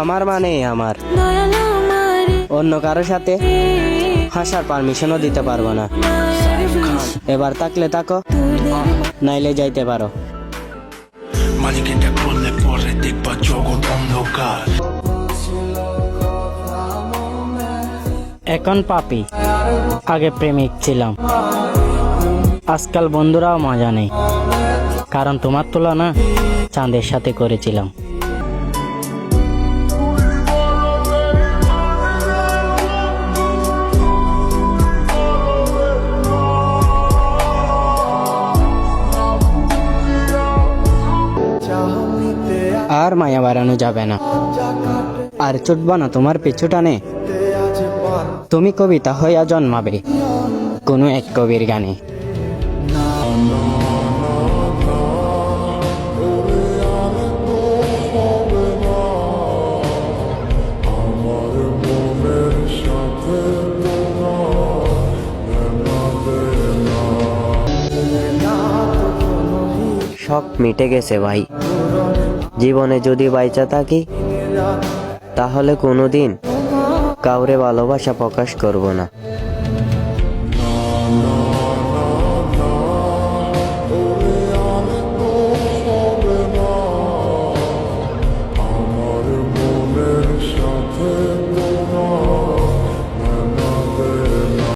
আমার মানে আমার। অন্য কারোর সাথে হাসার পারমিশনও দিতে পারব না। এবার তাকলে তাকো নাইলে যাইতে পারো। মালিকেটা করলে পরে দেখবা জগৎ অন্ধকার। এখন পাপি আগে প্রেমিক ছিলাম। আজকাল বন্ধুরাও মজা নেই কারণ তোমার তুলনা চাঁদের সাথে করেছিলাম। আর মায়া বাড়ানো যাবে না। আর চুটবা না তোমার পিছু টানে। তুমি কবিতা হইয়া জন্মাবে, কোনো এক কবির গানে। সব মিটে গেছে ভাই। জীবনে যদি বাইচা থাকি তাহলে কোনোদিন কাউরে ভালোবাসা প্রকাশ করব না।